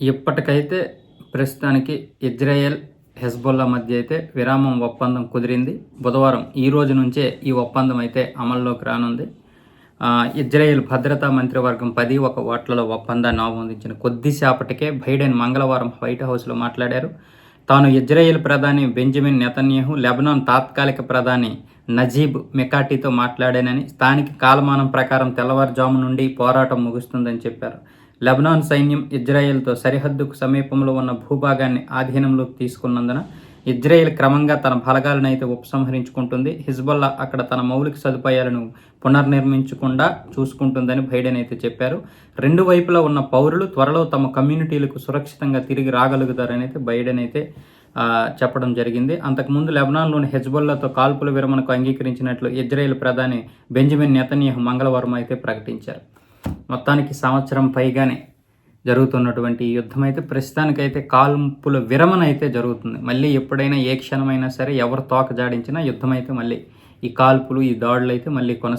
ఇప్పటికైతే ప్రస్తుతానికి Israel Hezbollah మధ్య అయితే విరామం ఒప్పందం కుదిరింది. బుధవారం ఈ రోజు నుంచే ఈ ఒప్పందం అయితే అమల్లోకి రానుంది. ఇజ్రాయెల్ భద్రతా మంత్రివర్గం పది ఒక ఓట్లలో ఒప్పందాన్ని ఆమోదించిన కొద్దిసేపటికే బైడెన్ మంగళవారం వైట్ హౌస్లో మాట్లాడారు. తాను ఇజ్రాయెల్ ప్రధాని బెంజమిన్ నెతన్యాహు లెబనాన్ తాత్కాలిక ప్రధాని నజీబ్ మెకాటీతో మాట్లాడానని స్థానిక కాలమానం ప్రకారం తెల్లవారుజాము నుండి పోరాటం ముగుస్తుందని చెప్పారు. లెబనాన్ సైన్యం ఇజ్రాయెల్తో సరిహద్దుకు సమీపంలో ఉన్న భూభాగాన్ని ఆధీనంలోకి తీసుకున్నందున ఇజ్రాయెల్ క్రమంగా తన బలగాలను అయితే ఉపసంహరించుకుంటుంది. హిజ్బల్లా అక్కడ తన మౌలిక సదుపాయాలను పునర్నిర్మించకుండా చూసుకుంటుందని బైడెన్ అయితే చెప్పారు. రెండు వైపులా ఉన్న పౌరులు త్వరలో తమ కమ్యూనిటీలకు సురక్షితంగా తిరిగి రాగలుగుతారని అయితే బైడెన్ అయితే చెప్పడం జరిగింది. అంతకుముందు లెబనాన్లోని హెజ్బుల్లాతో కాల్పుల విరమణకు అంగీకరించినట్లు ఇజ్రాయెల్ ప్రధాని బెంజమిన్ నెతన్యాహు మంగళవారం అయితే ప్రకటించారు. మొత్తానికి సంవత్సరం పైగానే జరుగుతున్నటువంటి ఈ యుద్ధం అయితే ప్రస్తుతానికైతే కాల్పుల విరమణ అయితే జరుగుతుంది. మళ్ళీ ఎప్పుడైనా ఏ క్షణమైనా సరే ఎవరు తోక జాడించినా యుద్ధం అయితే మళ్ళీ ఈ కాల్పులు ఈ దాడులు అయితే మళ్ళీ కొనసాగుతాయి.